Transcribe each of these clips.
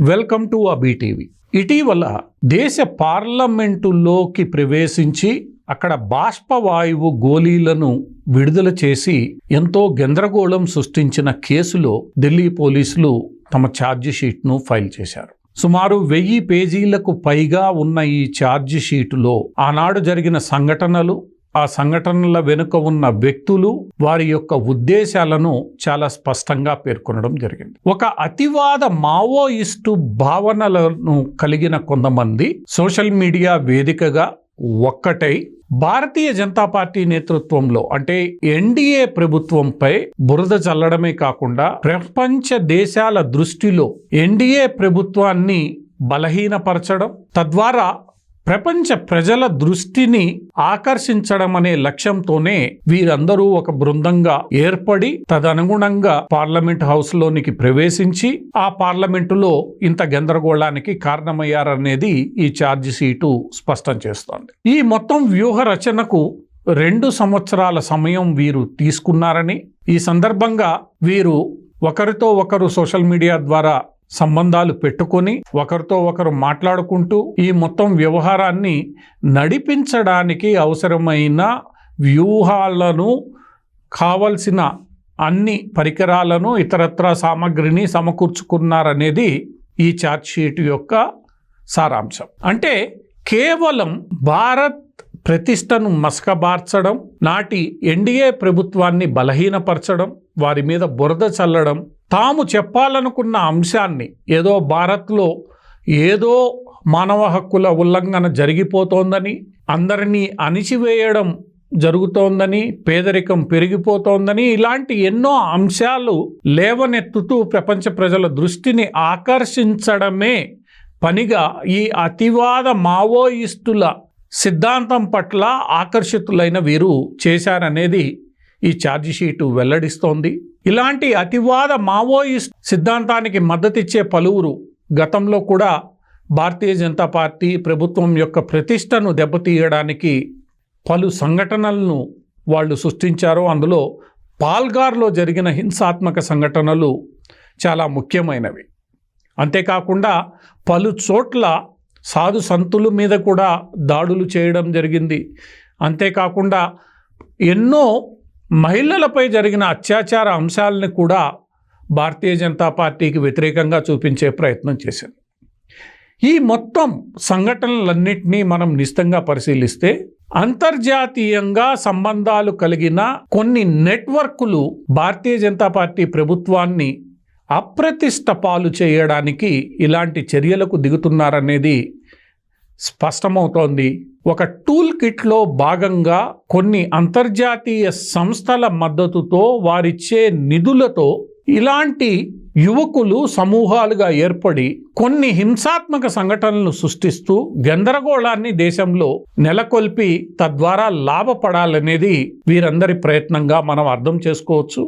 Welcome to అబీటీవీ ఇటీవల దేశ పార్లమెంటులోకి ప్రవేశించి అక్కడ బాష్పవాయువు గోళీలను విడుదల చేసి ఎంతో గందరగోళం సృష్టించిన కేసులో ఢిల్లీ పోలీసులు తమ ఛార్జిషీట్ను ఫైల్ చేశారు. సుమారు వెయ్యి పేజీలకు పైగా ఉన్న ఈ ఛార్జిషీటులో ఆనాడు జరిగిన సంఘటనలు ఆ సంఘటనల వెనుక ఉన్న వ్యక్తులు వారి యొక్క ఉద్దేశాలను చాలా స్పష్టంగా పేర్కొనడం జరిగింది. ఒక అతివాద మావోయిస్టు భావనలను కలిగిన కొంతమంది సోషల్ మీడియా వేదికగా ఒక్కటై భారతీయ జనతా పార్టీ నేతృత్వంలో అంటే ఎన్డీఏ ప్రభుత్వంపై బురద చల్లడమే కాకుండా ప్రపంచ దేశాల దృష్టిలో ఎన్డీఏ ప్రభుత్వాన్ని బలహీనపరచడం తద్వారా ప్రపంచ ప్రజల దృష్టిని ఆకర్షించడం అనే లక్ష్యంతోనే వీరందరూ ఒక బృందంగా ఏర్పడి తదనుగుణంగా పార్లమెంట్ హౌస్ లోనికి ప్రవేశించి ఆ పార్లమెంటులో ఇంత గందరగోళానికి కారణమయ్యారనేది ఈ ఛార్జ్ షీటు స్పష్టం చేస్తోంది. ఈ మొత్తం వ్యూహ రచనకు రెండు సంవత్సరాల సమయం వీరు తీసుకున్నారని ఈ సందర్భంగా వీరు ఒకరితో ఒకరు సోషల్ మీడియా ద్వారా సంబంధాలు పెట్టుకొని ఒకరితో ఒకరు మాట్లాడుకుంటూ ఈ మొత్తం వ్యవహారాన్ని నడిపించడానికి అవసరమైన వ్యూహాలను కావలసిన అన్ని పరికరాలను ఇతరత్ర సామగ్రిని సమకూర్చుకున్నారనేది ఈ ఛార్జ్షీట్ యొక్క సారాంశం. అంటే కేవలం భారత్ ప్రతిష్టను మసకబార్చడం నాటి ఎన్డీఏ ప్రభుత్వాన్ని బలహీనపరచడం వారి మీద బురద చల్లడం తాము చెప్పాలనుకున్న అంశాన్ని ఏదో భారత్లో ఏదో మానవ హక్కుల ఉల్లంఘన జరిగిపోతోందని అందరినీ అణిచివేయడం జరుగుతోందని పేదరికం పెరిగిపోతోందని ఇలాంటి ఎన్నో అంశాలు లేవనెత్తుతూ ప్రపంచ ప్రజల దృష్టిని ఆకర్షించడమే పనిగా ఈ అతివాద మావోయిస్టుల సిద్ధాంతం పట్ల ఆకర్షితులైన వీరు చేశారనేది ఈ ఛార్జిషీటు వెల్లడిస్తోంది. ఇలాంటి అతివాద మావోయిస్ట్ సిద్ధాంతానికి మద్దతిచ్చే పలువురు గతంలో కూడా భారతీయ జనతా పార్టీ ప్రభుత్వం యొక్క ప్రతిష్టను దెబ్బతీయడానికి పలు సంఘటనలను వాళ్ళు సృష్టించారు. అందులో పాల్గార్లో జరిగిన హింసాత్మక సంఘటనలు చాలా ముఖ్యమైనవి. అంతేకాకుండా పలు చోట్ల సాధు సంతుల మీద కూడా దాడులు చేయడం జరిగింది. అంతేకాకుండా ఎన్నో మహిళలపై జరిగిన అత్యాచార అంశాలను కూడా భారతీయ జనతా పార్టీకి వ్యతిరేకంగా చూపించే ప్రయత్నం చేశారు ఈ మొత్తం సంఘటనలన్నింటినీ మనం నిశ్చితంగా పరిశీలిస్తే అంతర్జాతీయంగా సంబంధాలు కలిగిన కొన్ని నెట్వర్కులు భారతీయ జనతా పార్టీ ప్రభుత్వాన్ని అప్రతిష్ట పాలు చేయడానికి ఇలాంటి చర్యలకు దిగుతున్నారనేది స్పష్టమవుతోంది. ఒక టూల్ కిట్లో భాగంగా కొన్ని అంతర్జాతీయ సంస్థల మద్దతుతో వారిచ్చే నిధులతో ఇలాంటి యువకులు సమూహాలుగా ఏర్పడి కొన్ని హింసాత్మక సంఘటనలు సృష్టిస్తూ గందరగోళాన్ని దేశంలో నెలకొల్పి తద్వారా లాభపడాలనేది వీరందరి ప్రయత్నంగా మనం అర్థం చేసుకోవచ్చు.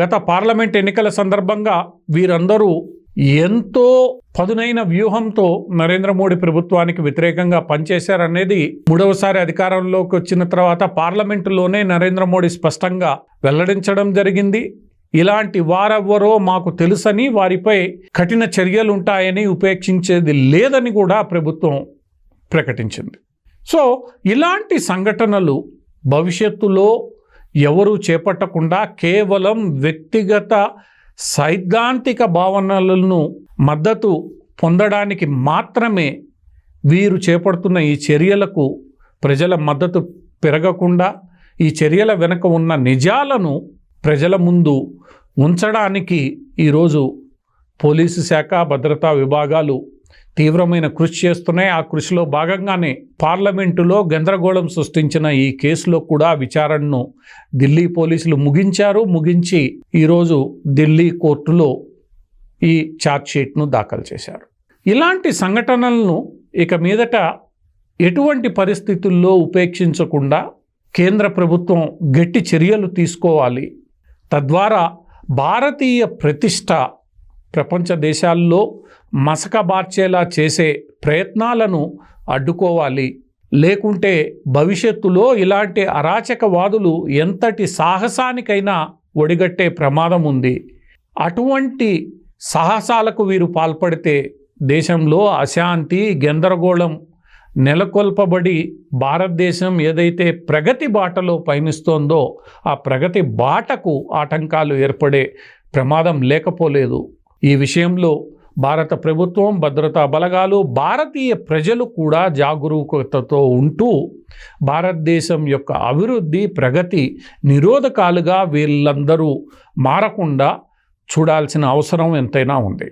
గత పార్లమెంట్ ఎన్నికల సందర్భంగా వీరందరూ ఎంతో పదునైన వ్యూహంతో నరేంద్ర మోడీ ప్రభుత్వానికి వ్యతిరేకంగా పనిచేశారనేది మూడవసారి అధికారంలోకి వచ్చిన తర్వాత పార్లమెంటులోనే నరేంద్ర మోడీ స్పష్టంగా వెల్లడించడం జరిగింది. ఇలాంటి వారెవ్వరో మాకు తెలుసని వారిపై కఠిన చర్యలు ఉంటాయని ఉపేక్షించేది లేదని కూడా ప్రభుత్వం ప్రకటించింది. సో ఇలాంటి సంఘటనలు భవిష్యత్తులో ఎవరు చేపట్టకుండా కేవలం వ్యక్తిగత సైద్ధాంతిక భావనలను మద్దతు పొందడానికి మాత్రమే వీరు చేపడుతున్న ఈ చర్యలకు ప్రజల మద్దతు పెరగకుండా ఈ చర్యల వెనుక ఉన్న నిజాలను ప్రజల ముందు ఉంచడానికి ఈరోజు పోలీసు శాఖ భద్రతా విభాగాలు తీవ్రమైన కృషి చేస్తున్నాయి. ఆ కృషిలో భాగంగానే పార్లమెంటులో గందరగోళం సృష్టించిన ఈ కేసులో కూడా విచారణను ఢిల్లీ పోలీసులు ముగించారు. ముగించి ఈరోజు ఢిల్లీ కోర్టులో ఈ ఛార్జ్షీట్ను దాఖలు చేశారు. ఇలాంటి సంఘటనలను ఇక మీదట ఎటువంటి పరిస్థితుల్లో ఉపేక్షించకుండా కేంద్ర ప్రభుత్వం గట్టి చర్యలు తీసుకోవాలి. తద్వారా భారతీయ ప్రతిష్ట ప్రపంచ దేశాల్లో మసకబార్చేలా చేసే ప్రయత్నాలను అడ్డుకోవాలి. లేకుంటే భవిష్యత్తులో ఇలాంటి అరాచకవాదులు ఎంతటి సాహసానికైనా ఒడిగట్టే ప్రమాదం ఉంది. అటువంటి సాహసాలకు వీరు పాల్పడితే దేశంలో అశాంతి గందరగోళం నెలకొల్పబడి భారతదేశం ఏదైతే ప్రగతి బాటలో పయనిస్తోందో ఆ ప్రగతి బాటకు ఆటంకాలు ఏర్పడే ప్రమాదం లేకపోలేదు. ఈ విషయంలో భారత ప్రభుత్వం భద్రతా బలగాలు భారతీయ ప్రజలు కూడా జాగరూకతతో ఉంటూ భారతదేశం యొక్క అభివృద్ధి ప్రగతి నిరోధకాలుగా వీళ్ళందరూ మారకుండా చూడాల్సిన అవసరం ఎంతైనా ఉంది.